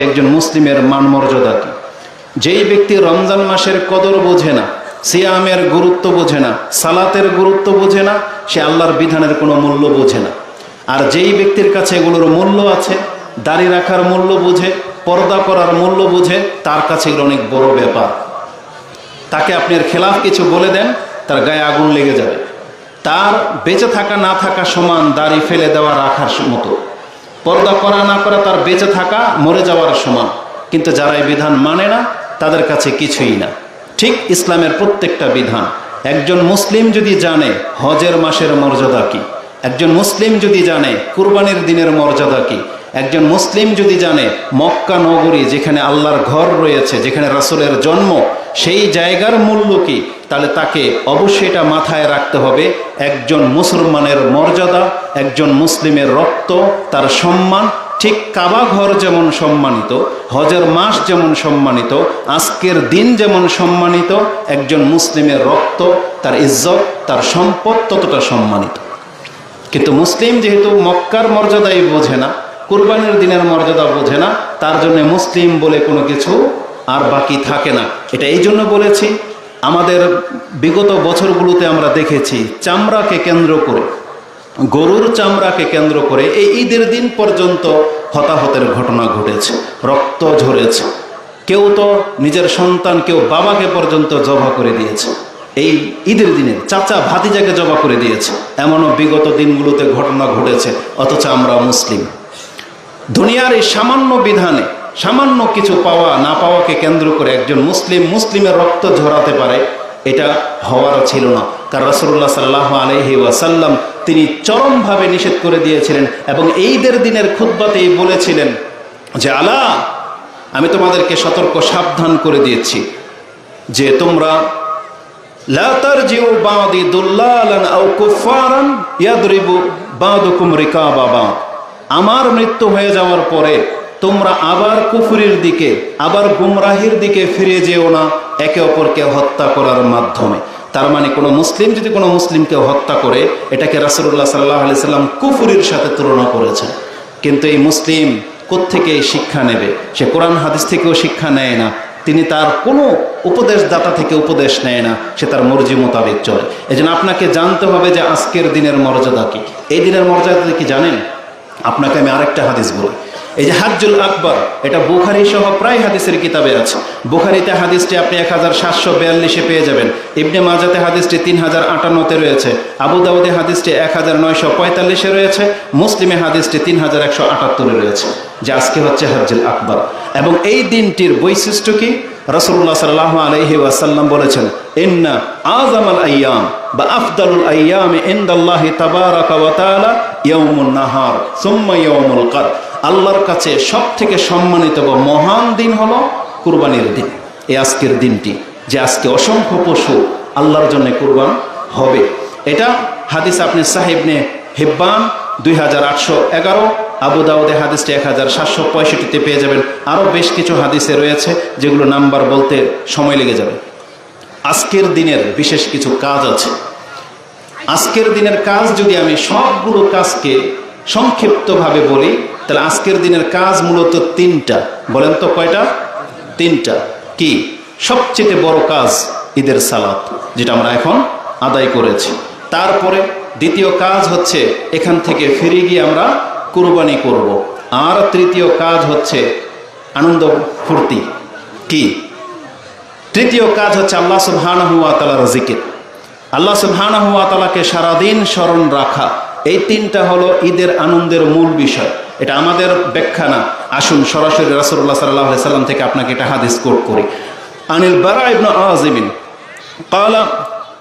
একজন মুসলিমের মান মর্যাদা কি? যেই ব্যক্তি রমজান মাসের কদর বোঝে না, সিয়ামের গুরুত্ব বোঝে না, সালাতের গুরুত্ব বোঝে না, সে আল্লাহর বিধানের কোনো মূল্য বোঝে না। আর যেই ব্যক্তির কাছে এগুলোর মূল্য আছে, দাড়ি রাখার মূল্য বুঝে, পর্দা করার মূল্য বুঝে, তার কাছে এগুলো অনেক বড় ব্যাপার। তাকে আপনার খেলাফ কিছু বলে দেন, তার গায়ে আগুন লেগে যাবে। তার বেঁচে থাকা, না থাকা সমান দাড়ি ফেলে দেওয়া রাখার মতো। পর্দা করা না করা তার বেঁচে থাকা মরে যাওয়ার সমান। কিন্তু যারা এই বিধান মানে না, তাদের কাছে কিছুই না। ঠিক ইসলামের প্রত্যেকটা বিধান। একজন মুসলিম যদি জানে হজের মাসের মর্যাদা কি, একজন মুসলিম যদি জানে কুরবানির দিনের মর্যাদা কি, একজন মুসলিম যদি জানে মক্কা নগরী যেখানে আল্লাহর ঘর রয়েছে, যেখানে রাসুলের জন্ম, সেই জায়গার মূল্য কি তাহলে তাকে অবশ্যই এটা মাথায় রাখতে হবে, একজন মুসলমানের মর্যাদা, একজন মুসলিমের রক্ত, তার সম্মান, ঠিক কাবা ঘর যেমন সম্মানিত, হজের মাস যেমন সম্মানিত, আজকের দিন যেমন সম্মানিত, একজন মুসলিমের রক্ত, তার ইজ্জত, তার সম্পদ ততটা সম্মানিত। কিন্তু মুসলিম যেহেতু মক্কার মর্যাদাই বোঝে না, কুরবানির দিনের মর্যাদা বোঝে না, তার জন্য মুসলিম বলে কোনো কিছু আর বাকি থাকে না। এটা এই জন্য বলেছি আমাদের বিগত বছরগুলোতে আমরা দেখেছি চামড়াকে কেন্দ্র করে, গরুর চামড়াকে কেন্দ্র করে এই ঈদের দিন পর্যন্ত হতাহতের ঘটনা ঘটেছে, রক্ত ঝরেছে। কেউ তো নিজের সন্তান, কেউ বাবাকে পর্যন্ত জবা করে দিয়েছে। এই ঈদের দিনে চাচা ভাতিজাকে জবা করে দিয়েছে। এমনও বিগত দিনগুলোতে ঘটনা ঘটেছে, অথচ আমরা মুসলিম। দুনিয়ার এই সামান্য বিধানে সামান্য কিছু পাওয়া না পাওয়াকে কেন্দ্র করে একজন মুসলিম মুসলিমের রক্ত ঝরাতে পারে, এটা হওয়ার ছিল না। কারণ রসুল্লাহ সাল্লাহ আলহি ওয়াসাল্লাম তিনি চরমভাবে নিষেধ করে দিয়েছিলেন এবং এইদের দিনের খুদ্বাতেই বলেছিলেন যে, আলা, আমি তোমাদেরকে সতর্ক, সাবধান করে দিয়েছি যে তোমরা আমার মৃত্যু হয়ে যাওয়ার পরে তোমরা আবার কুফুরির দিকে, আবার গুমরাহির দিকে ফিরে যেও না, একে অপরকে হত্যা করার মাধ্যমে। তার মানে কোনো মুসলিম যদি কোনো মুসলিমকে হত্যা করে, এটাকে রাসুল্লাহ সাল্লাহ আলি সাল্লাম কুফুরির সাথে তুলনা করেছেন। কিন্তু এই মুসলিম কোত্থেকে শিক্ষা নেবে? সে কোরআন হাদিস থেকেও শিক্ষা নেয় না। তিনি তার কোনো উপদেশদাতা থেকে উপদেশ নেয় না। সে তার মর্জি মোতাবেক চলে। এই আপনাকে জানতে হবে যে আজকের দিনের মর্যাদা কি। এই দিনের মর্যাদা কি জানেন? আপনাকে আমি আরেকটা হাদিস বলি। এই যে হাজ্জুল আকবর, এটা বুখারি সহ প্রায় হাদিসের কিতাবে আছে। বুখারিতে হাদিসটি আপনি এক হাজার সাতশো বিয়াল্লিশে পেয়ে যাবেন। ইবনে মাজাতে হাদিসটি তিন হাজার আটান্নতে রয়েছে। আবু দাউদে হাদিসটি এক হাজার নয়শো পঁয়তাল্লিশে রয়েছে। মুসলিমে হাদিসটি তিন হাজার একশো আটাত্তরে রয়েছে। যে আজকে হচ্ছে হাজ্জুল আকবর। এবং এই দিনটির বৈশিষ্ট্য কি? রসুল্লাহ সাল্লাহ আলহি ওয়াসাল্লাম বলেছেন, ইন্না আজমাল আয়াম বা আফদালুল আয়াম ইন্দাল্লাহি তাবারাকা ওয়া তাআলা ইয়াউমুন নাহার, সুম্মা ইয়াউমুল কর আল্লাহর কাছে সব থেকে সম্মানিত বা মহান দিন হলো কুরবানির দিন। এই আজকের দিনটি, যে আজকে অসংখ্য পশু আল্লাহর জন্য কুরবান হবে। এটা হাদিস আপনি সাহেবনে হেব্বান দুই হাজার আটশো এগারো, আবু দাউদে হাদিসটি এক হাজার সাতশো পঁয়ষট্টিতে পেয়ে যাবেন। আরও বেশ কিছু হাদিসে রয়েছে যেগুলো নাম্বার বলতে সময় লেগে যাবে। আজকের দিনের বিশেষ কিছু কাজ আছে। আজকের দিনের কাজ যদি আমি সবগুলো কাজকে সংক্ষিপ্তভাবে বলি তাহলে আজকের দিনের কাজ মূলত তিনটা। বলেন তো কয়টা? তিনটা। কি? সবচেয়ে বড় কাজ ঈদের সালাত, যেটা আমরা এখন আদায় করেছি। তারপরে দ্বিতীয় কাজ হচ্ছে এখান থেকে ফিরে গিয়ে আমরা কুরবানি করব। আর তৃতীয় কাজ হচ্ছে আনন্দ ফুর্তি। কি? তৃতীয় কাজ হচ্ছে আল্লাহ সুবহান হুয়া তালার জিকির। আল্লাহ সুবহান হুয়া তালাকে সারাদিন স্মরণ রাখা। এই তিনটা হলো ঈদের আনন্দের মূল বিষয়। এটা আমাদের ব্যাখ্যা না আসুন সরাসরি রাসুল্লাহ সাল্লাহ সাল্লাম থেকে আপনাকে এটা হাদিস কোট করি আনিল বারা ইবনু আযিমিন قال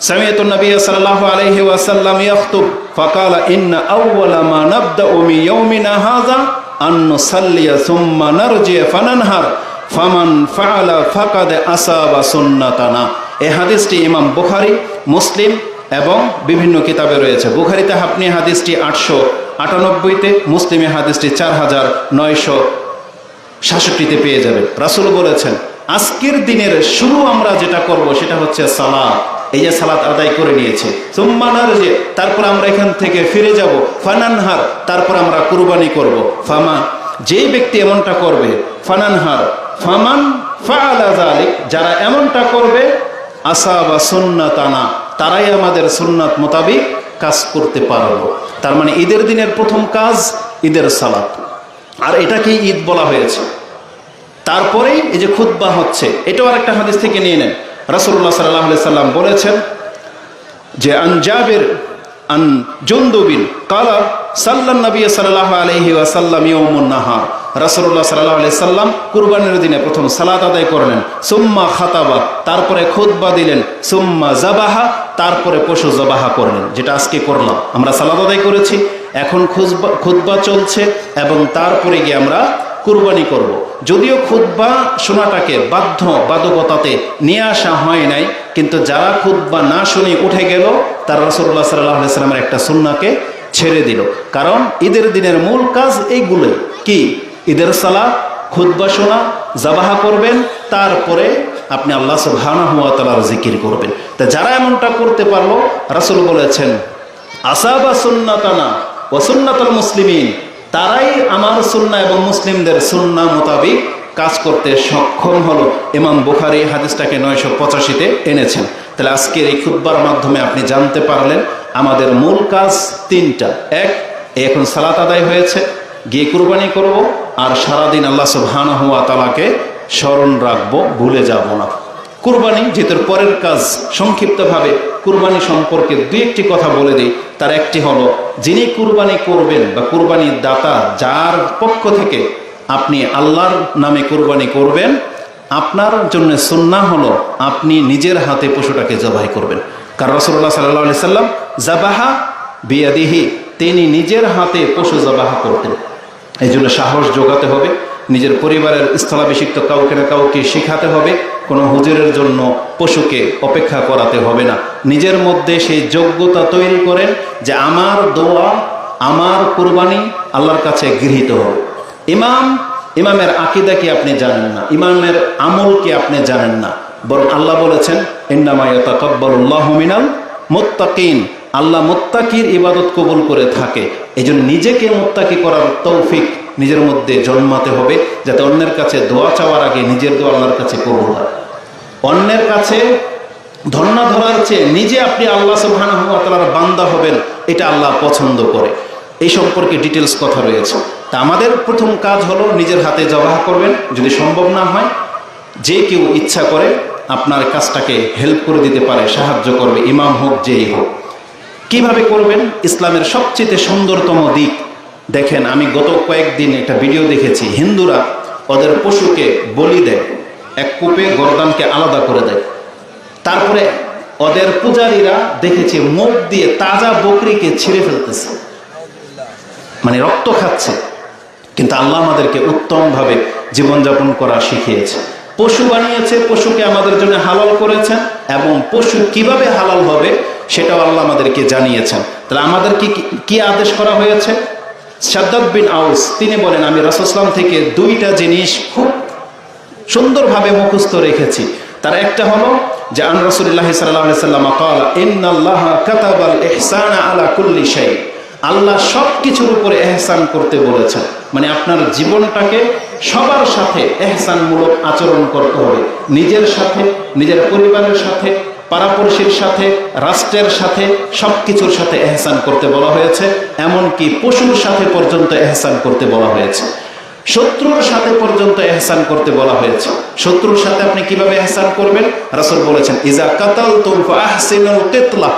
سمعت النبي صلى الله عليه وسلم يخطب فقال إن أول ما نبدأ من يومنا هذا أن نصلي ثم نرجع فننهر ফামান ফাআলা ফাকাদ আসাবা সুন্নাতানা এই হাদিসটি ইমাম বুখারি মুসলিম এবং বিভিন্ন কিতাবে রয়েছে বুখারিতে আপনি হাদিসটি আটশো আটানব্বইতে মুসলিমে হাদিসটি চার হাজার নয়শো সাতষট্টিতে পেয়ে যাবেন রাসুল বলেছেন, আজকের দিনের শুরু আমরা যেটা করব সেটা হচ্ছে সালাদ এই যে সালাত আদায় করে নিয়েছে। সুম্মানার যে তারপর আমরা এখান থেকে ফিরে যাব। ফানানহার তারপর আমরা কুরবানি করব। ফামা যেই ব্যক্তি এমনটা করবে, ফানানহার ফামান ফাআলা যালিক যারা এমনটা করবে, আসাবা সুন্নাতানা তারাই আমাদের সুন্নাত মোতাবিক কাজ করতে পারব তার মানে ঈদের দিনের প্রথম কাজ ঈদের সালাত। আর এটাকেই ঈদ বলা হয়েছে। তারপরেই এই যে খুদ্া হচ্ছে, এটাও আর একটা হাদিস থেকে নিয়ে নেন। রাসুল্লাহ সাল্লাহ সাল্লাম বলেছেন যে, আন জাবির আন জুন্দুবিন কালা সাল্লান নবী সাল্লাল্লাহু আলাইহি ওয়াসাল্লাম ইয়াউমুন নাহার। রাসূলুল্লাহ সাল্লাল্লাহু আলাইহি সাল্লাম কুরবানির দিনে প্রথম সালাত আদায় করলেন। সুম্মা খাতাবা, তারপরে খুতবা দিলেন। সুম্মা জাবাহা তারপরে পশু জবাহা করলেন। যেটা আজকে করলাম। আমরা সালাদ আদায় করেছি। এখন খুতবা চলছে এবং তারপরে গিয়ে আমরা কুরবানি করব। যদিও খুদ্া শোনাটাকে বাধ্য বাধকতাতে নিয়ে আসা হয় নাই, কিন্তু যারা খুদ্া না শুনে উঠে গেল, তার রসল্লাহ সাল্লাহ সাল্লামের একটা সুন্নাকে ছেড়ে দিল। কারণ ঈদের দিনের মূল কাজ এইগুলোই। কি? ঈদের সালা খুদ্া শোনা জাবাহা করবেন তারপরে আপনি আল্লাহ সুবহানাহু ওয়া তাআলার জিকির করবেন। তা যারা এমনটা করতে পারল, রাসূল বলেছেন, আসাবা সুন্নাতানা ও সুন্নাতাল মুসলিমিন। তারাই আমার সুন্না এবং মুসলিমদের সুন্না মোতাবিক কাজ করতে সক্ষম হলো। ইমাম বুখারি হাদিসটাকে নয়শো পঁচাশিতে এনেছেন। তাহলে আজকের এই খুদ্বার মাধ্যমে আপনি জানতে পারলেন, আমাদের মূল কাজ তিনটা। এক এখন সালাত আদায় হয়েছে, গিয়ে কুরবানি করব, আর সারাদিন আল্লাহ সুবহানাহু ওয়া তালাকে স্মরণ রাখব, ভুলে যাব না। কুরবানি, যেহেতু পরের কাজ সংক্ষিপ্তভাবে, কুরবানি সম্পর্কে দুই একটি কথা বলে দিই। তার একটি হলো, যিনি কুরবানি করবেন বা কুরবানির দাতা যার পক্ষ থেকে আপনি আল্লাহর নামে কুরবানি করবেন, আপনার জন্য সুন্না হলো আপনি নিজের হাতে পশুটাকে জবাই করবেন। কারণ রসুল্লাহ সাল্লাহ সাল্লাম, জাবাহা বিয়াদিহি, তিনি নিজের হাতে পশু জবাহা করতেন। এই জন্য সাহস যোগাতে হবে। নিজের পরিবারের স্থলাভিষিক্ত কাউকে না কাউকে শেখাতে হবে, কোনো হুজুরের জন্য পশুকে অপেক্ষা করাতে হবে না। নিজের মধ্যে সেই যোগ্যতা তৈরি করেন যে আমার দোয়া, আমার কোরবানি আল্লাহর কাছে গৃহীত হবে। ইমাম, ইমামের আকিদা কি আপনি জানেন না, ইমামের আমল কি আপনি জানেন না? বরং আল্লাহ বলেছেন ইন্নামায়াতাকাব্বালুল্লাহু মিনাল মুত্তাকিন। আল্লাহ মোত্তাকির ইবাদত কবুল করে থাকে। এই জন্য নিজেকে মোত্তাকি করার তৌফিক নিজের মধ্যে জন্মাতে হবে যাতে অন্যের কাছে দোয়া চাওয়ার আগে নিজের দোয়া আল্লাহর কাছে কবুল হয়। অন্যের কাছে ধর্ণা ধরার চেয়ে নিজে আপনি আল্লাহ তাআলার বান্দা হবেন, এটা আল্লাহ পছন্দ করে। এই সম্পর্কে ডিটেলস কথা রয়েছে। তা আমাদের প্রথম কাজ হলো নিজের হাতে জবাহ করবেন, যদি সম্ভব না হয়, যে কেউ ইচ্ছা করে আপনার কাজটাকে হেল্প করে দিতে পারে, সাহায্য করবে, ইমাম হোক, যেই হোক। কীভাবে করবেন? ইসলামের সবচেয়ে সুন্দরতম দিক দেখেন, আমি গত কয়েকদিন একটা ভিডিও দেখেছি, হিন্দুরা ওদের পশুকে বলি দেয়, এক কূপে গরদানকে আলাদা করে দেয়। তারপরে ওদের পূজারীরা দেখেছে, মুখ দিয়ে তাজা বকরিকে ছিঁড়ে ফেলতেছে মানে রক্ত খাচ্ছে। কিন্তু আল্লাহ আমাদেরকে উত্তমভাবে জীবনযাপন করা শিখিয়েছে। পশু বানিয়েছে, পশুকে আমাদের জন্য হালাল করেছেন এবং পশু কীভাবে হালাল হবে, সেটাও আল্লাহ আমাদেরকে জানিয়েছেন। তাহলে আমাদেরকে কি- কি আদেশ করা হয়েছে? সাদ্দাদ বিন আউস, তিনি বলেন, আমি রসুসলাম থেকে দুইটা জিনিস খুব সুন্দরভাবে মুখস্থ রেখেছি। তার একটা হলো যে, আন রসুল্লাহ সাল্লাম কাল ইন্নাল্লাহ কাতাবাল ইহসানা আলা কুল্লি শাই। আল্লাহ সব কিছুর উপরে এহসান করতে বলেছেন। মানে আপনার জীবনটাকে সবার সাথে এহসানমূলক আচরণ করতে হবে। নিজের সাথে, নিজের পরিবারের সাথে পাড়াপড়শির সাথে, রাষ্ট্রের সাথে সব কিছুর সাথে এহসান করতে বলা হয়েছে, এমনকি পশুর সাথে পর্যন্ত এহসান করতে বলা হয়েছে। শত্রুর সাথে পর্যন্ত এহসান করতে বলা হয়েছে। শত্রুর সাথে আপনি কীভাবে এহসান করবেন? রাসুল বলেছেন ইজা কাতাল তুলফা আহসিনুল কেতলা।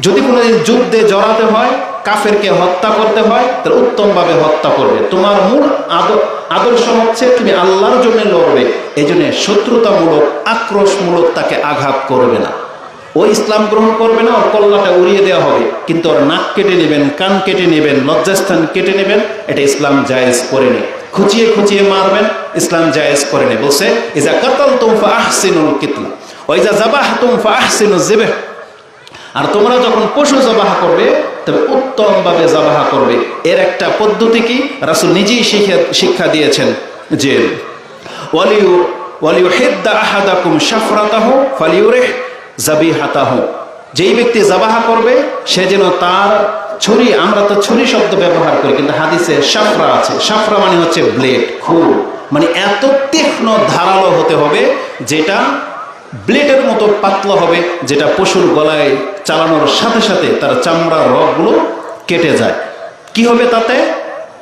যদি কোনো যুদ্ধে জড়াতে হয় কাফেরকে হত্যা করতে হয় তাহলে উত্তমভাবে হত্যা করবে। তোমার মূল আদ- আদর্শ হচ্ছে তুমি আল্লাহর জন্য লড়বে এই জন্য শত্রুতামূলক, আক্রোশমূলক তাকে আঘাত করবে না। ও ইসলাম গ্রহণ করবে না, ওর কল্লাটা উড়িয়ে দেওয়া হবে, কিন্তু ওর নাক কেটে নেবেন, কান কেটে নেবেন, লজ্জাস্থান কেটে নেবেন, এটা ইসলাম জায়েজ করেনি খুঁচিয়ে খুঁচিয়ে মারবেন, ইসলাম জায়েজ করেনি বলছে, ইজা কাতাল তুমফা আহসিনুল কিতলা ওইজা জাবাহ তুমফা আহসিনুল আর তোমরা যখন পশু জবাহা করবে তবে উত্তমভাবে জবাহা করবে। এর একটা পদ্ধতি কি? রাসুল নিজেই শিক্ষা শিক্ষা দিয়েছেন যে, ওয়ালিউ ওয়ালিউ হিদ্দা আহাদাকুম শাফরাতাহু ফালিউরিহ জাবিহাতাহু যেই ব্যক্তি জাবাহা করবে, সে যেন তার ছুরি, আমরা তো ছুরি শব্দ ব্যবহার করি, কিন্তু হাদিসে সাফরা আছে। সাফরা মানে হচ্ছে ব্লেড খুর। মানে এত তীক্ষ্ণ, ধারালো হতে হবে, যেটা ব্লেডের মতো পাতলা হবে, যেটা পশুর গলায় চালানোর সাথে সাথে তার চামড়ার রগগুলো কেটে যায়। কি হবে তাতে?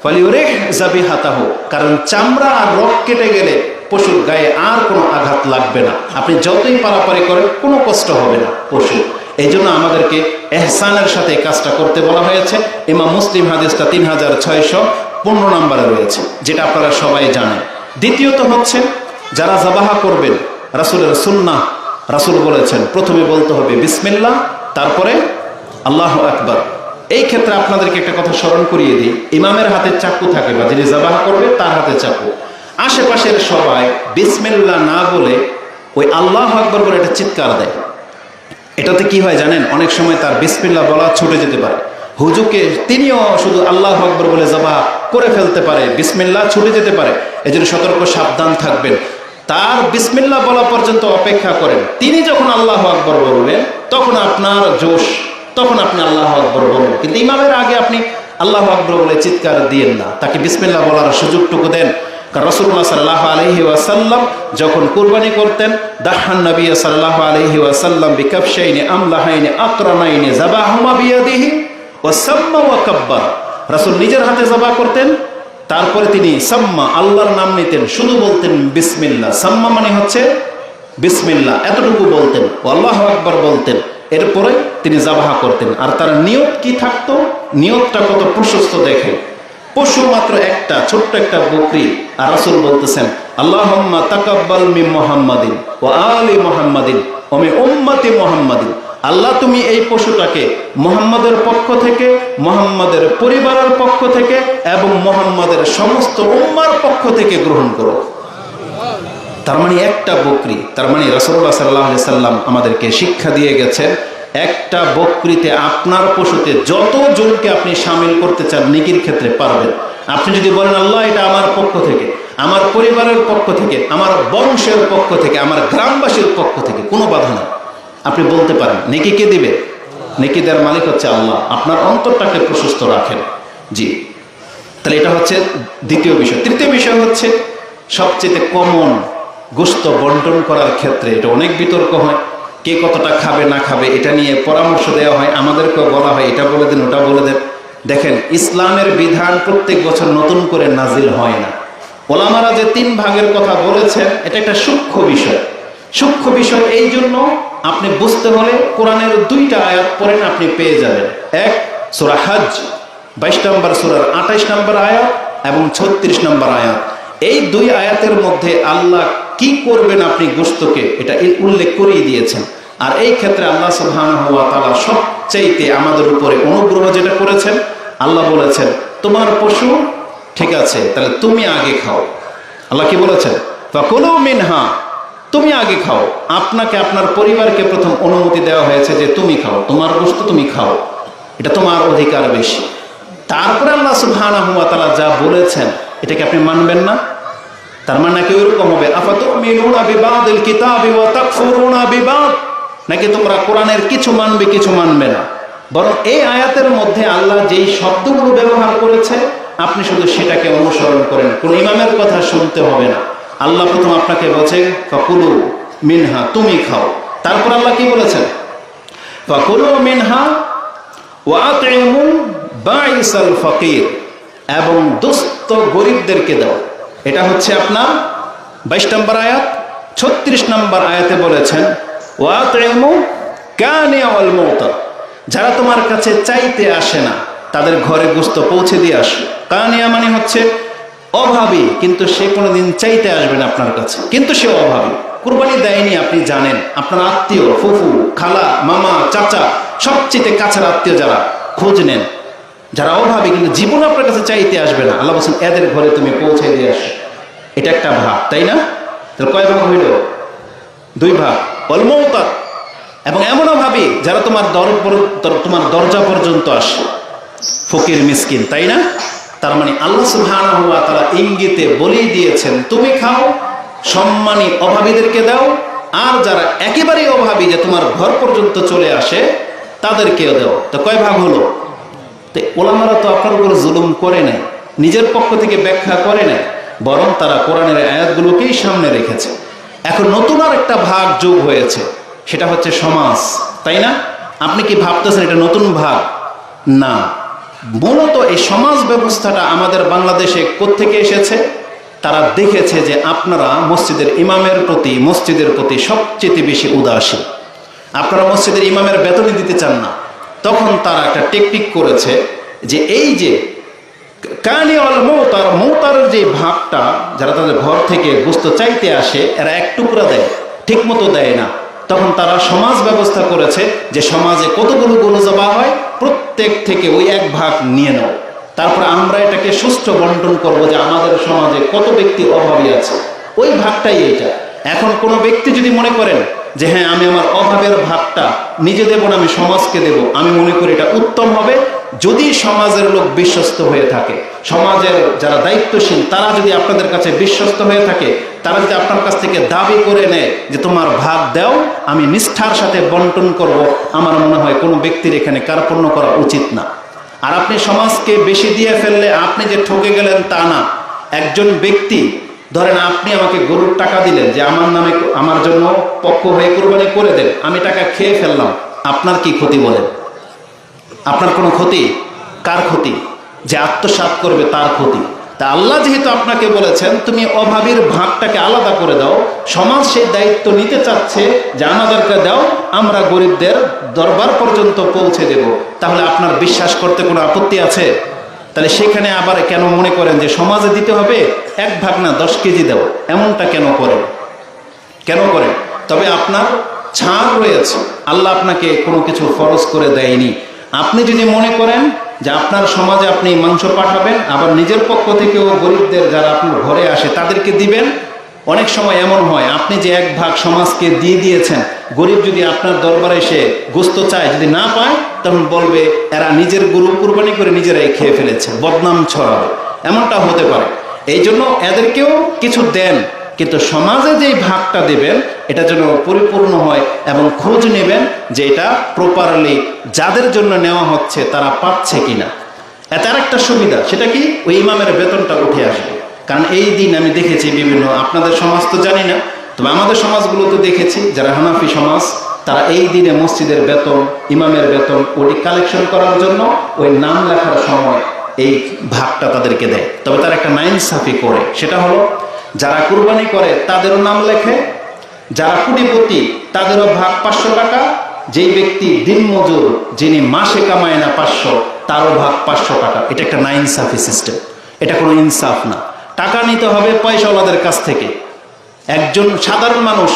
ফলিওরে যাবে হাতাহ কারণ চামড়া আর রগ কেটে গেলে পশুর গায়ে আর কোনো আঘাত লাগবে না। আপনি যতই পারাপারি করেন, কোনো কষ্ট হবে না পশু এই জন্য আমাদেরকে এহসানের সাথে কাজটা করতে বলা হয়েছে। ইমাম মুসলিম হাদিসটা তিন হাজার ছয়শো পনেরো নম্বরে রয়েছে, যেটা আপনারা সবাই জানেন। দ্বিতীয়ত হচ্ছে, যারা জাবাহা করবেন রাসুলের সুন্না রাসুল বলেছেন, প্রথমে বলতে হবে বিসমিল্লা তারপরে আল্লাহ আকবর। এই ক্ষেত্রে আপনাদেরকে একটা কথা স্মরণ করিয়ে দিই, ইমামের হাতে চাকু থাকে বা যিনি জাবাহা করবে, তার হাতে চাকু। আশেপাশের সবাই বিসমিল্লা না বলে ওই আল্লাহ আকবর বলে একটা চিৎকার দেয়। এটাতে কি হয় জানেন? অনেক সময় তার বিসমিল্লা বলা ছুটে যেতে পারে। হুজুকে তিনিও শুধু আল্লাহ আকবর বলে জবা করে ফেলতে পারে বিসমিল্লা ছুটে যেতে পারে। এই জন্য সতর্ক সাবধান থাকবেন। তার বিসমিল্লা বলা পর্যন্ত অপেক্ষা করেন। তিনি যখন আল্লাহ আকবর বলবেন তখন আপনার জোশ, তখন আপনি আল্লাহ আকবর বলবেন কিন্তু ইমামের আগে আপনি আল্লাহ আকবর বলে চিৎকার দিয়েন না। তাকে বিসমিল্লা বলার সুযোগটুকু দেন। কারণ রসুল্লাহ সাল্লাহ আলহি ওয়াসাল্লাম যখন কুরবানি করতেন, দাহান নবী সাল্লাহ আলহি ওয়াসাল্লাম বিকাপশাইনে আমলাহাইনে আকরানাইনে জাবাহুমা বিয়াদিহি ও সাম্মা ওয়া কাব্বার। রাসুল নিজের হাতে জবা করতেন তারপরে তিনি সাম্মা, আল্লাহর নাম নিতেন, শুধু বলতেন বিসমিল্লা। সাম্মা মানে হচ্ছে বিসমিল্লা, এতটুকু বলতেন, ও আল্লাহ আকবর বলতেন। এরপরে তিনি জাবাহা করতেন। আর তার নিয়ত কি থাকতো? নিয়তটা কত প্রশস্ত দেখে পশু মাত্র একটা, ছোট্ট একটা বকরি। আর রাসুল বলতেছেন আল্লাহ তাকাব্বাল মি মোহাম্মদিন ও আলী মোহাম্মদিন ওমে উম্মতি মোহাম্মদিন। আল্লাহ তুমি এই পশুটাকে মোহাম্মদের পক্ষ থেকে, মোহাম্মদের পরিবারের পক্ষ থেকে এবং মোহাম্মদের সমস্ত উম্মার পক্ষ থেকে গ্রহণ করো। তার মানে একটা বকরি, তার মানে রসল্লাহ সাল্লাহ সাল্লাম আমাদেরকে শিক্ষা দিয়ে গেছেন, একটা বকরিতে আপনার পশুতে যত জনকে আপনি সামিল করতে চান নিকির ক্ষেত্রে পারবেন। আপনি যদি বলেন, আল্লাহ, এটা আমার পক্ষ থেকে, আমার পরিবারের পক্ষ থেকে, আমার বংশের পক্ষ থেকে, আমার গ্রামবাসীর পক্ষ থেকে, কোনো বাধা নেই। আপনি বলতে পারেন, নেকি কে দিবে? নেকি দেওয়ার মালিক হচ্ছে আল্লাহ। আপনার অন্তরটাকে প্রশস্ত রাখেন। জি। তাহলে এটা হচ্ছে দ্বিতীয় বিষয়। তৃতীয় বিষয় হচ্ছে সবচেয়ে কমন গোস্ত বন্টন করার ক্ষেত্রে এটা অনেক বিতর্ক হয়। কে কতটা খাবে, না খাবে, এটা নিয়ে পরামর্শ দেওয়া হয়। আমাদেরকেও বলা হয়, এটা বলে দেন, ওটা বলে দেন। দেখেন, ইসলামের বিধান প্রত্যেক বছর নতুন করে নাজিল হয় না। ওলামারা যে তিন ভাগের কথা বলেছেন, এটা একটা সূক্ষ্ম বিষয়। সূক্ষ্ম বিষয় এই জন্য আপনি বুঝতে হলে কোরআনের দুইটা আয়াত পড়েন, আপনি পেয়ে যাবেন। এক, সুরা হাজ, বাইশ নম্বর সুরার আঠাইশ নম্বর আয়াত এবং ছত্রিশ নম্বর আয়াত। এই দুই আয়াতের মধ্যে আল্লাহ কি করবেন আপনি গোস্তকে এটা উল্লেখ করিয়ে দিয়েছেন। আর এই ক্ষেত্রে আল্লাহ সুবহান হওয়া তালা সবচাইতে আমাদের উপরে অনুগ্রহ যেটা করেছেন, আল্লাহ বলেছেন, তোমার পশু ঠিক আছে, তাহলে তুমি আগে খাও। আল্লাহ কি বলেছেন? কোনো মিনহা। তুমি আগে খাও। আপনাকে, আপনার পরিবারকে প্রথম অনুমতি দেওয়া হয়েছে যে তুমি খাও। তোমার গোস্ত তুমি খাও। এটা তোমার অধিকার বেশি। তারপরে আল্লাহ সুবহান হুয়া তালা যা বলেছেন, এটাকে আপনি মানবেন না? তার মানে নাকি ওইরকম হবে? নাকি তোমরা কোরআনের কিছু মানবে কিছু মানবে না? বরং এই আয়াতের মধ্যে আল্লাহ যেই শব্দগুলো ব্যবহার করেছে আপনি শুধু সেটাকে অনুসরণ করেন। কোন ইমামের কথা শুনতে হবে না। আল্লাহ প্রথম আপনাকে বলছে ফকুলু মিনহা, তুমি খাও। তারপর আল্লাহ কি বলেছেন? ফকুলু মিনহা ওয়াতিমু বাইসাল ফকির। এবং দুস্থ গরিবদেরকে দাও। এটা হচ্ছে আপনার বাইশ নম্বর আয়াত। ছত্রিশ নম্বর আয়াতে বলেছেন ওয়াতিমু কানে অল মৌতা। যারা তোমার কাছে চাইতে আসে না, তাদের ঘরে গুস্ত পৌঁছে দিয়ে আসো। কানিয়া মানে হচ্ছে অভাবী, কিন্তু সে কোনোদিন চাইতে আসবে না আপনার কাছে। কিন্তু সে অভাবী। কুরবানি দেয়নি, আপনি জানেন। আপনার আত্মীয়, ফুফু, খালা, মামা, চাচা, সবচেয়ে কাছের আত্মীয় যারা, খোঁজ নেন। যারা অভাবী, কিন্তু জীবন আপনার কাছে চাইতে আসবে না। আল্লাহ বলছেন, এদের ঘরে তুমি পৌঁছে দিয়ে আসো। এটা একটা ভাব, তাই না? তাহলে কয় ভাগ হইল? দুই ভাগ। অলমৌতা এবং এমনও ভাবি যারা তোমার দর তোমার দরজা পর্যন্ত আসে। ফকির, মিসকিন, তাই না? তার মানে আল্লাহ সুবহান হওয়া তারা ইঙ্গিতে বলেই দিয়েছেন, তুমি খাও, সম্মানী অভাবীদেরকে দাও, আর যারা একেবারেই অভাবী যে তোমার ঘর পর্যন্ত চলে আসে, তাদেরকেও দাও। তো কয় ভাগ হলো? ওলামারা তো আপনার উপর জুলুম করে নেয় নিজের পক্ষ থেকে ব্যাখ্যা করে নেয় বরং তারা কোরআনের আয়াতগুলোকেই সামনে রেখেছে। এখন নতুন আর একটা ভাগ যোগ হয়েছে, সেটা হচ্ছে সমাজ, তাই না? আপনি কি ভাবতেছেন এটা নতুন ভাগ? না। মূলত এই সমাজ ব্যবস্থাটা আমাদের বাংলাদেশে কোত্থেকে এসেছে? তারা দেখেছে যে আপনারা মসজিদের ইমামের প্রতি, মসজিদের প্রতি সবচেয়ে বেশি উদাসীন। আপনারা মসজিদের ইমামের বেতনই দিতে চান না। তখন তারা একটা টেকনিক করেছে যে এই যে কানি অল মৌতার মৌতার যে ভাবটা, যারা তাদের ঘর থেকে গোস্ত চাইতে আসে, এরা এক টুকরা দেয় ঠিক মতো দেয় না। তখন তারা সমাজ ব্যবস্থা করেছে যে সমাজে কতগুলো গরু জবা হয়, প্রত্যেক থেকে ওই এক ভাগ নিয়ে নাও। তারপরে আমরা এটাকে সুষ্ঠু বন্টন করব যে আমাদের সমাজে কত ব্যক্তি অভাবী আছে। ওই ভাগটাই এটা এখন কোনো ব্যক্তি যদি মনে করেন যে হ্যাঁ আমি আমার অভাবের ভাগটা নিজে দেব না, আমি সমাজকে দেব। আমি মনে করি এটা উত্তম হবে যদি সমাজের লোক বিশ্বস্ত হয়ে থাকে। সমাজের যারা দায়িত্বশীল, তারা যদি আপনাদের কাছে বিশ্বস্ত হয়ে থাকে, তারা যদি আপনার কাছ থেকে দাবি করে নেয় যে তোমার ভাগ দাও, আমি নিষ্ঠার সাথে বন্টন করব, আমার মনে হয় কোনো ব্যক্তির এখানে কার্পণ্য করা উচিত না। আর আপনি সমাজকে বেশি দিয়ে ফেললে, আপনি যে ঠকে গেলেন তা না। একজন ব্যক্তি ধরেন আপনি আমাকে গরুর টাকা দিলেন যে আমার নামে আমার জন্য পক্ষ হয়ে কোরবানি করে দেন, আমি টাকা খেয়ে ফেললাম, আপনার কি ক্ষতি বলেন? আপনার কোনো ক্ষতি? কার ক্ষতি? যে আত্মসাৎ করবে তার ক্ষতি। তা আল্লাহ যেহেতু আপনাকে বলেছেন, তুমি অভাবীর ভাগটাকে আলাদা করে দাও, সমাজ সেই দায়িত্ব নিতে চাচ্ছে যে আমাদেরকে দাও, আমরা গরিবদের দরবার পর্যন্ত পৌঁছে দেব। তাহলে আপনার বিশ্বাস করতে কোনো আপত্তি আছে? তাহলে সেখানে আবার কেন মনে করেন যে সমাজে দিতে হবে এক ভাগ না দশ কেজি দেব এমনটা কেন করেন? কেন করেন? তবে আপনার ছাড় রয়েছে। আল্লাহ আপনাকে কোনো কিছু ফরজ করে দেয়নি। আপনি যদি মনে করেন যে আপনার সমাজে আপনি মাংস পাঠাবেন, আবার নিজের পক্ষ থেকেও গরিবদের যারা আপনার ঘরে আসে তাদেরকে দিবেন অনেক সময় এমন হয়, আপনি যে এক ভাগ সমাজকে দিয়ে দিয়েছেন, গরিব যদি আপনার দরবারে এসে গোস্ত চায়, যদি না পায়, তখন বলবে, এরা নিজের গরু কুরবানি করে নিজেরাই খেয়ে ফেলেছে, বদনাম ছড়াবে। এমনটা হতে পারে। এই জন্য এদেরকেও কিছু দেন, কিন্তু সমাজে যেই ভাগটা দেবেন, এটা যেন পরিপূর্ণ হয় এবং খোঁজ নেবেন যে এটা প্রপারলি যাদের জন্য নেওয়া হচ্ছে, তারা পাচ্ছে কিনা। এত আর একটা সুবিধা, সেটা কি? ওই ইমামের বেতনটা উঠে আসবে। কারণ এই দিন আমি দেখেছি বিভিন্ন, আপনাদের সমাজ তো জানি না, তবে আমাদের সমাজগুলোতে দেখেছি, যারা হানাফি সমাজ, তারা এই দিনে মসজিদের বেতন, ইমামের বেতন, ওটি কালেকশন করার জন্য ওই নাম লেখার সময় এই ভাগটা তাদেরকে দেয়। তবে তারা একটা নাইন সাফি করে, সেটা হলো যারা কুরবানি করে তাদেরও নাম লেখে, যারা কোটিপতি তাদেরও ভাগ পাঁচশো টাকা, যেই ব্যক্তি দিনমজুর যিনি মাসে কামায় না পাঁচশো, তারও ভাগ পাঁচশো টাকা। এটা একটা নাইন সাফি সিস্টেম এটা কোনো ইনসাফ না। টাকা নিতে হবে পয়সাওয়ালাদের কাছ থেকে। একজন সাধারণ মানুষ,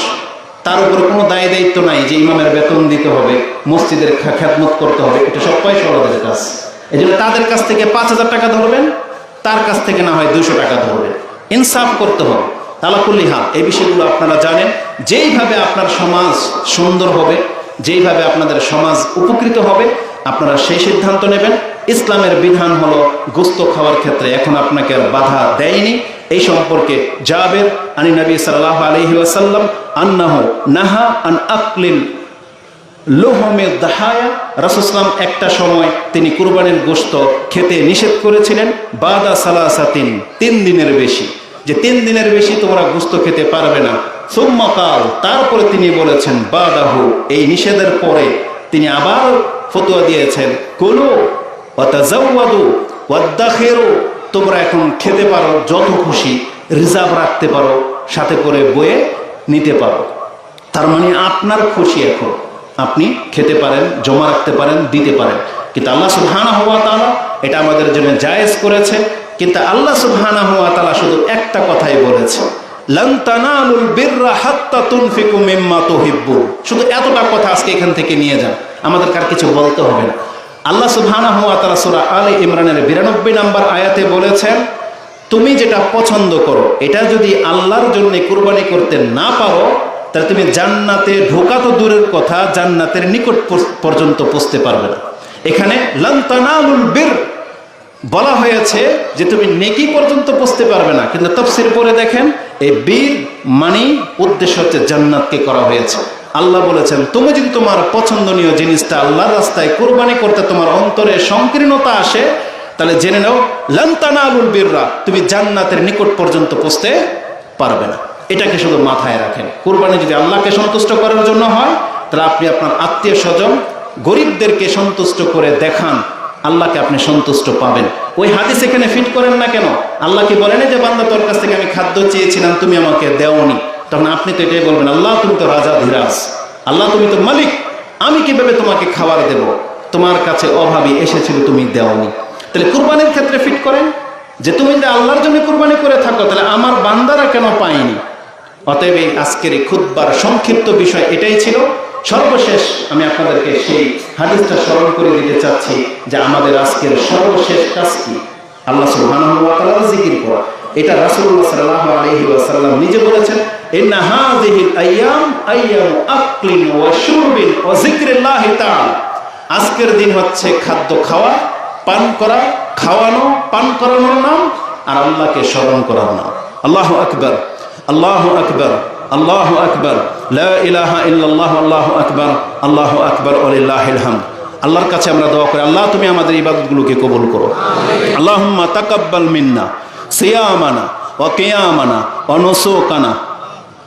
তার উপর কোনো দায় দায়িত্ব নাই যে ইমামের বেতন দিতে হবে, মসজিদের খ্যাতমত করতে হবে, এটা সব পয়সাওয়ালাদের কাজ। এই জন্য তাদের কাছ থেকে পাঁচ হাজার টাকা ধরবেন, তার কাছ থেকে না হয় দুশো টাকা ধরবেন। ইনসাফ করতে হবে। তালাকুল্লি হাল, এই বিষয়গুলো আপনারা জানেন। যেইভাবে আপনার সমাজ সুন্দর হবে, যেইভাবে আপনাদের সমাজ উপকৃত হবে আপনারা সেই সিদ্ধান্ত নেবেন। ইসলামের বিধান হলো গোস্ত খাওয়ার ক্ষেত্রে এখন আপনাকে আর বাধা দেয়নি। এই সম্পর্কে জাবের আনি নবী সাল্লাহ আলহি ওয়াসাল্লাম আন্নাহ নাহা আন আকলিল লোহমে দাহায়া। রাসুসলাম একটা সময় তিনি কুরবানির গোস্ত খেতে নিষেধ করেছিলেন। বাদা সালাসাতিন, তিন দিনের বেশি। যে তিন দিনের বেশি তোমরা গোস্ত খেতে পারবে না। সোম্মাকাল তারপরে তিনি বলেছেন, বাদাহু, এই নিষেধের পরে তিনি আবার ফতোয়া দিয়েছেন ওয়াতাজাওয়াদু ওয়াদ্দাখিরু তোমরা এখন খেতে পারো, যত খুশি রিজার্ভ রাখতে পারো, সাথে করে বয়ে নিতে পারো। তার মানে আপনার খুশি এখন। আপনি খেতে পারেন, জমা রাখতে পারেন, দিতে পারেন। কিন্তু আল্লাহ সুবহানা হওয়া তালা এটা আমাদের জন্য জায়েজ করেছে। কিন্তু আল্লাহ সুবহানা হওয়া তালা শুধু একটা কথাই বলেছে। শুধু এতটা কথা আজকে এখান থেকে নিয়ে যান। আমাদের কার কিছু বলতে হবে না। আল্লাহ সুবহানা হওয়া তালা সূরা আলে ইমরানের বিরানব্বই নম্বর আয়াতে বলেছেন, তুমি যেটা পছন্দ করো, এটা যদি আল্লাহর জন্য কুরবানি করতে না পারো, তাহলে তুমি জান্নাতে ঢোকা তো দূরের কথা, জান্নাতের নিকট পর্যন্ত পৌঁছতে পারবে না। এখানে লন্তানালুল বীর বলা হয়েছে যে তুমি নেকি পর্যন্ত পৌঁছতে পারবে না। কিন্তু তফসির পরে দেখেন এই বীর মানি উদ্দেশ্য হচ্ছে জান্নাতকে করা হয়েছে। আল্লাহ বলেছেন, তুমি যদি তোমার পছন্দনীয় জিনিসটা আল্লাহর রাস্তায় কোরবানি করতে তোমার অন্তরে সংকীর্ণতা আসে, তাহলে জেনে নাও লন্তানা আলুল বীররা তুমি জান্নাতের নিকট পর্যন্ত পৌঁছতে পারবে না। এটাকে শুধু মাথায় রাখেন। কোরবানি যদি আল্লাহকে সন্তুষ্ট করার জন্য হয়, তাহলে আপনি আপনার আত্মীয় স্বজন গরিবদেরকে সন্তুষ্ট করে দেখান আল্লাহকে আপনি সন্তুষ্ট পাবেন। ওই হাদিস এখানে ফিট করেন না কেন? আল্লাহ কি বলেন যে বান্দা তোর কাছ থেকে আমি খাদ্য চেয়েছিলাম, তুমি আমাকে দেওনি। তখন আপনি তো এটাই বলবেন, আল্লাহ, তুমি তো রাজা ধীরাজ। আল্লাহ, তুমি তো মালিক। আমি কীভাবে তোমাকে খাবার দেব? তোমার কাছে অভাবী এসেছিল, তুমি দেওনি। তাহলে কুরবানির ক্ষেত্রে ফিট করেন? যে তুমি যদি আল্লাহর জন্য কুরবানি করে থাকো, তাহলে আমার বান্দারা কেন পায়নি? অতএব এই আজকের এই খুদ্বার সংক্ষিপ্ত বিষয় এটাই ছিল। সর্বশেষ আমি আপনাদেরকে সেই হাদিসটা স্মরণ করে দিতে চাচ্ছি যে আমাদের আজকের সর্বশেষ কাজ কি? আল্লাহ সুবহানাহু জিকির করা। এটা রাসূলুল্লাহ সাল্লাল্লাহু আলাইহি ওয়াসাল্লাম নিজে বলেছেন আজকের দিন হচ্ছে খাদ্য খাওয়া, পান করা, খাওয়ানো, পান করানোর নাম আর আল্লাহকে স্মরণ করার নাম। আল্লাহ আকবর আল্লাহ আকবর আল্লাহ আকবর। লা ইলাহা ইল্লাল্লাহ আল্লাহু আকবর আল্লাহু আকবর ওয়ালিল্লাহিল হামদ আল্লাহর কাছে আমরা দোয়া করি আল্লাহ তুমি আমাদের ইবাদতগুলোকে কবুল করো আল্লাহুম্মা তাকাব্বাল মিন্না সিয়ামানা ওয়া কিয়ামানা ওয়া নুসুকানা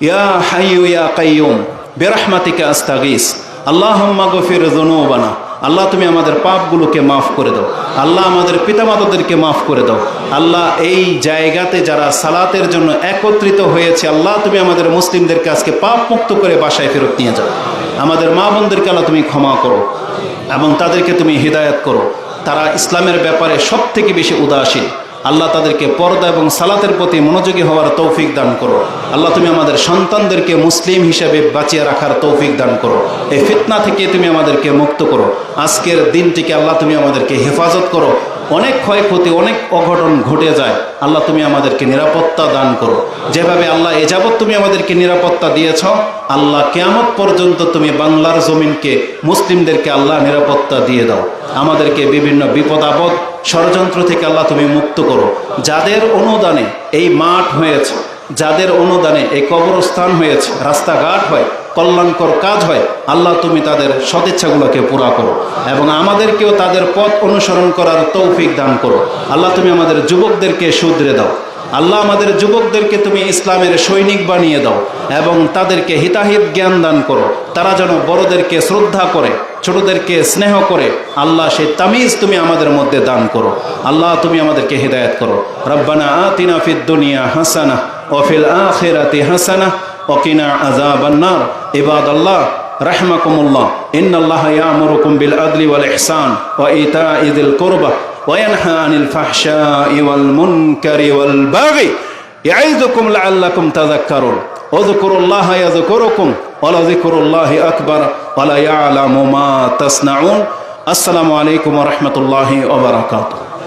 ইয়া হাইয়ু ইয়া কাইয়ুম বিরহমাতিকা আস্তাগীস আল্লাহুম্মা গফির যুনুবানা আল্লাহ, তুমি আমাদের পাপগুলোকে মাফ করে দাও। আল্লাহ, আমাদের পিতামাতাদেরকে মাফ করে দাও। আল্লাহ, এই জায়গাতে যারা সালাতের জন্য একত্রিত হয়েছে, আল্লাহ, তুমি আমাদের মুসলিমদেরকে আজকে পাপ মুক্ত করে বাসায় ফেরত নিয়ে যাও। আমাদের মা বোনদেরকে আল্লাহ, তুমি ক্ষমা করো এবং তাদেরকে তুমি হৃদায়ত করো। তারা ইসলামের ব্যাপারে সব থেকে বেশি উদাসীন। আল্লাহ তাদেরকে পর্দা এবং সালাতের প্রতি মনোযোগী হওয়ার তৌফিক দান করো। আল্লাহ তুমি আমাদের সন্তানদেরকে মুসলিম হিসেবে বাঁচিয়ে রাখার তৌফিক দান করো। এই ফিতনা থেকে তুমি আমাদেরকে মুক্ত করো। আজকের দিনটিকে আল্লাহ তুমি আমাদেরকে হেফাজত করো। অনেক ক্ষয়ক্ষতি, অনেক অঘটন ঘটে যায়। আল্লাহ, তুমি আমাদেরকে নিরাপত্তা দান করো। যেভাবে আল্লাহ এযাবৎ তুমি আমাদেরকে নিরাপত্তা দিয়েছ, আল্লাহ কেয়ামত পর্যন্ত তুমি বাংলার জমিনকে, মুসলিমদেরকে আল্লাহ নিরাপত্তা দিয়ে দাও। আমাদেরকে বিভিন্ন বিপদ আপদ, ষড়যন্ত্র থেকে আল্লাহ তুমি মুক্ত করো। যাদের অনুদানে এই মাঠ হয়েছে, যাদের অনুদানে এই কবরস্থান হয়েছে, রাস্তাঘাট হয় কল্যাণকর কাজ হয়, আল্লাহ তুমি তাদের সদিচ্ছাগুলোকে পুরা করো এবং আমাদেরকেও তাদের পথ অনুসরণ করার তৌফিক দান করো। আল্লাহ তুমি আমাদের যুবকদেরকে শুধরে দাও। আল্লাহ আমাদের যুবকদেরকে তুমি ইসলামের সৈনিক বানিয়ে দাও এবং তাদেরকে হিতাহিত জ্ঞান দান করো। তারা যেন বড়দেরকে শ্রদ্ধা করে, ছোটদেরকে স্নেহ করে, আল্লাহ সেই তামিজ তুমি আমাদের মধ্যে দান করো। আল্লাহ তুমি আমাদেরকে হৃদায়ত করো। রব্বানা আতিনা ফিদ দুনিয়া হাসানা ওফিল আখিরাতি হাসানা ওকিনা আজাবান্নার ইবাদ আল্লাহ, রাহমাকুমুল্লাহ। ইন্নাল্লাহ ইয়ামুরুকুম বিল আদলি ওয়াল ইহসান ওয়া ইতাঈ যিল কুরবা ওয়া ইয়ানহা আনিল ফাহশাই ওয়াল মুনকারি ওয়াল বাগি। ইয়াইযুকুম লাআল্লাকুম তাযাক্কারুন। উযকুরুল্লাহ ইয়াযকুরুকুম আসসালামু আলাইকুম ওয়া রাহমাতুল্লাহি